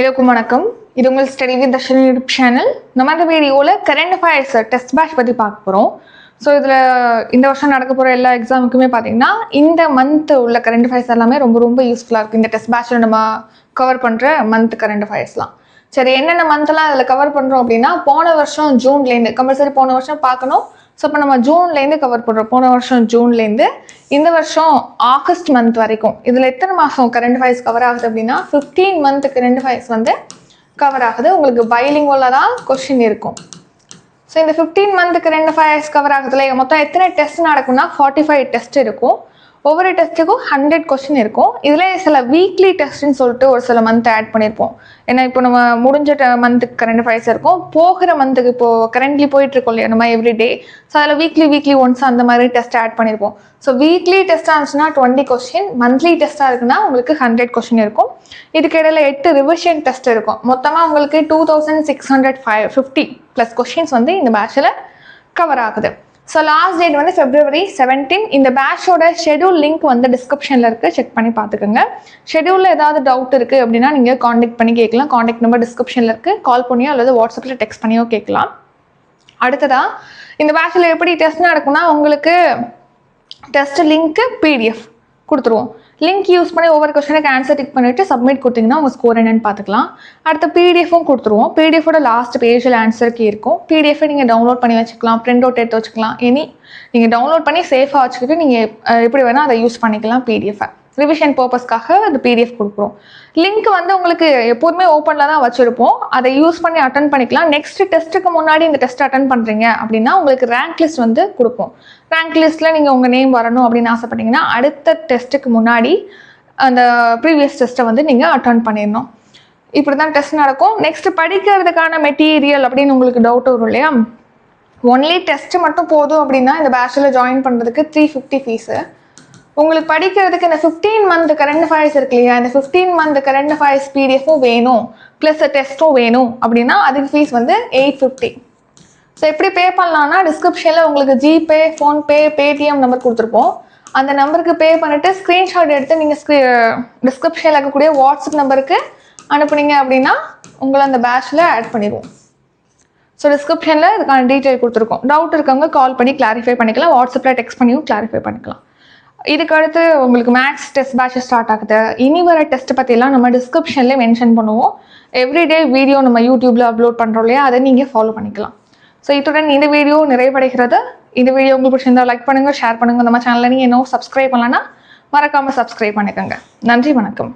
எல்லாருக்கும் வணக்கம். இது உங்கள் study with Darshan YouTube channel நம்ம இந்த வீடியோவில் கரண்ட் அஃபேர்ஸ் டெஸ்ட் பேட்ச் பற்றி பார்க்க போகிறோம் ஸோ இதில் இந்த வருஷம் நடக்க போகிற எல்லா எக்ஸாமுக்குமே பார்த்தீங்கன்னா இந்த மந்த் உள்ள கரண்ட் அஃபேர்ஸ் எல்லாமே ரொம்ப ரொம்ப யூஸ்ஃபுல்லாக இருக்குது இந்த டெஸ்ட் பேட்சில் நம்ம கவர் பண்ணுற மந்த் கரண்ட் அஃபேர்ஸ்லாம் சரி என்னென்ன மந்த்லாம் அதில் கவர் பண்ணுறோம் அப்படின்னா போன வருஷம் ஜூன்லேருந்து கம்பல்சரி போன வருஷம் பார்க்கணும். ஸோ இப்போ நம்ம ஜூன்லேருந்து கவர் பண்ணுறோம் போன வருஷம் ஜூன்லேருந்து இந்த வருஷம் ஆகஸ்ட் மந்த் வரைக்கும். இதில் எத்தனை மாதம் கரண்ட் ஃபைஸ் கவர் ஆகுது அப்படின்னா ஃபிஃப்டீன் மந்த் கரண்ட் ஃபைஸ் வந்து கவர் ஆகுது. உங்களுக்கு பைலிங்கோவில் தான் கொஷின் இருக்கும். ஸோ இந்த fifteen month current affairs cover ஆகுதுல மொத்தம் எத்தனை டெஸ்ட் நடக்கும்னா ஃபார்ட்டி ஃபைவ் டெஸ்ட் இருக்கும். ஒவ்வொரு டெஸ்ட்டுக்கும் ஹண்ட்ரட் கொஸ்டின் இருக்கும். இதில் சில வீக்லி டெஸ்ட்னு சொல்லிட்டு ஒரு சில மந்த் ஆட் பண்ணியிருப்போம் ஏன்னா இப்போ நம்ம முடிஞ்ச மந்த்துக்கு கரண்ட் ஃபைஸ் இருக்கும். போகிற மந்த்துக்கு இப்போ கரண்ட்லி போயிட்டுருக்கோம் இல்லையா நம்ம எவ்ரிடே ஸோ அதில் வீக்லி வீக்லி ஒன்ஸ் அந்த மாதிரி டெஸ்ட் ஆட் பண்ணியிருப்போம் ஸோ வீக்லி டெஸ்ட்டாக இருந்துச்சுன்னா டுவெண்ட்டி கொஸ்டின் மந்த்லி டெஸ்ட்டாக இருக்குன்னா உங்களுக்கு ஹண்ட்ரட் கொஸ்டின் இருக்கும். இதுக்கு இடையில எட்டு ரிவிஷன் டெஸ்ட் இருக்கும். மொத்தமாக உங்களுக்கு two thousand six hundred five fifty plus questions வந்து இந்த பேட்சில் கவர் ஆகுது. ஸோ லாஸ்ட் டேட் வந்து ஃபெப்ரவரி செவன்டீன் இந்த பேட்சோட ஷெடியூல் லிங்க் வந்து டிஸ்கிரிப்ஷனில் இருக்குது செக் பண்ணி பார்த்துக்கோங்க. ஷெடியூலில் ஏதாவது டவுட் இருக்குது அப்படின்னா நீங்கள் காண்டாக்ட் பண்ணி கேட்கலாம். காண்டாக்ட் நம்பர் டிஸ்கிரிப்ஷனில் இருக்குது கால் பண்ணியோ அல்லது வாட்ஸ்அப்பில் டெக்ஸ்ட் பண்ணியோ கேட்கலாம். அடுத்ததாக இந்த பேட்சில் எப்படி டெஸ்ட் நடக்கும்னா உங்களுக்கு டெஸ்ட் லிங்க்கு பிடிஎஃப் கொடுத்துருவோம். லிங்க் யூஸ் பண்ணி ஒவ்வொரு கொஸ்டினுக்கு ஆன்சர் டிக் பண்ணிவிட்டு சப்மிட் கொடுத்தீங்கன்னா உங்கள் ஸ்கோர் என்னென்னு பார்த்துக்கலாம். அடுத்த பிடிஎஃப்பும் கொடுத்துருவோம். பிடிஎஃபோட லாஸ்ட் பேஜில் ஆன்சருக்கு இருக்கும். பிடிஎஃபை நீங்கள் டவுன்லோட் பண்ணி வச்சுக்கலாம். பிரிண்ட் அவுட் எடுத்து வச்சுக்கலாம். எனி நீங்கள் டவுன்லோட் பண்ணி சேஃபாக வச்சுக்கிட்டு நீங்கள் எப்படி வேணால் அதை யூஸ் பண்ணிக்கலாம் பிடிஎஃபை ரிவிஷன் பர்பஸ்க்காக அந்த பிடிஎஃப் கொடுக்குறோம். லிங்க் வந்து உங்களுக்கு எப்போதுமே ஓப்பனில் தான் வச்சுருப்போம். அதை யூஸ் பண்ணி அட்டன் பண்ணிக்கலாம். நெக்ஸ்ட் டெஸ்ட்டுக்கு முன்னாடி இந்த டெஸ்ட் அட்டன் பண்ணுறீங்க அப்படின்னா உங்களுக்கு ரேங்க் லிஸ்ட் வந்து கொடுப்போம். ரேங்க் லிஸ்ட்டில் நீங்கள் உங்கள் நேம் வரணும் அப்படின்னு ஆசைப்பட்டீங்கன்னா அடுத்த டெஸ்ட்டுக்கு முன்னாடி அந்த ப்ரீவியஸ் டெஸ்ட்டை வந்து நீங்கள் அட்டன் பண்ணிடணும். இப்படி தான் டெஸ்ட் நடக்கும். நெக்ஸ்ட் படிக்கிறதுக்கான மெட்டீரியல் அப்படின்னு உங்களுக்கு டவுட் வரும் இல்லையா? ஒன்லி டெஸ்ட்டு மட்டும் போதும் அப்படின்னா இந்த பேச்சுலர் ஜாயின் பண்ணுறதுக்கு த்ரீ ஃபிஃப்டி ஃபீஸு உங்களுக்கு படிக்கிறதுக்கு இந்த ஃபிஃப்டீன் மந்த் கரண்ட் அஃபேர்ஸ் இருக்கு இல்லையா? இந்த ஃபிஃப்டீன் மந்த் கரண்ட் அஃபேர்ஸ் பிடிஎஃப்பும் வேணும். ப்ளஸ் டெஸ்ட்டும் வேணும். அப்படின்னா அதுக்கு ஃபீஸ் வந்து எயிட் ஃபிஃப்டி ஸோ எப்படி பே பண்ணலாம்னா டிஸ்கிரிப்ஷனில் உங்களுக்கு ஜிபே ஃபோன்பே பேடிஎம் நம்பர் கொடுத்துருப்போம். அந்த நம்பருக்கு பே பண்ணிவிட்டு ஸ்க்ரீன்ஷாட் எடுத்து நீங்கள் ஸ்க்ரீ டிஸ்கிரிப்ஷனில் இருக்கக்கூடிய வாட்ஸ்அப் நம்பருக்கு அனுப்புனீங்க அப்படின்னா உங்களை அந்த பேட்சில் ஆட் பண்ணிடுவோம். ஸோ டிஸ்கிரிப்ஷனில் இதுக்கான டீட்டெயில் கொடுத்துருக்கோம். டவுட் இருக்கவங்க கால் பண்ணி கிளாரிஃபை பண்ணிக்கலாம். வாட்ஸ்அப்பில் டெக்ஸ்ட் பண்ணியும் கிளாரிஃபை பண்ணிக்கலாம். இதுக்கு அடுத்து உங்களுக்கு மேக்ஸ் டெஸ்ட் பேட்ச் ஸ்டார்ட் ஆகுது. இனி வர டெஸ்ட் பற்றிலாம் நம்ம டிஸ்கிரிப்ஷன்லேயே மென்ஷன் பண்ணுவோம். எவ்ரிடே வீடியோ நம்ம யூடியூப்பில் அப்லோட் பண்ணுறோம் இல்லையா? அதை நீங்கள் ஃபாலோ பண்ணிக்கலாம். ஸோ இத்துடன் இந்த வீடியோ நிறைவடைகிறது. இந்த வீடியோ உங்களுக்கு பிடிச்சிருந்தா லைக் பண்ணுங்கள் ஷேர் பண்ணுங்கள் நம்ம சேனலில் நீங்கள் இன்னும் சப்ஸ்கிரைப் பண்ணலன்னா மறக்காமல் சப்ஸ்கிரைப் பண்ணிக்கோங்க. நன்றி வணக்கம்.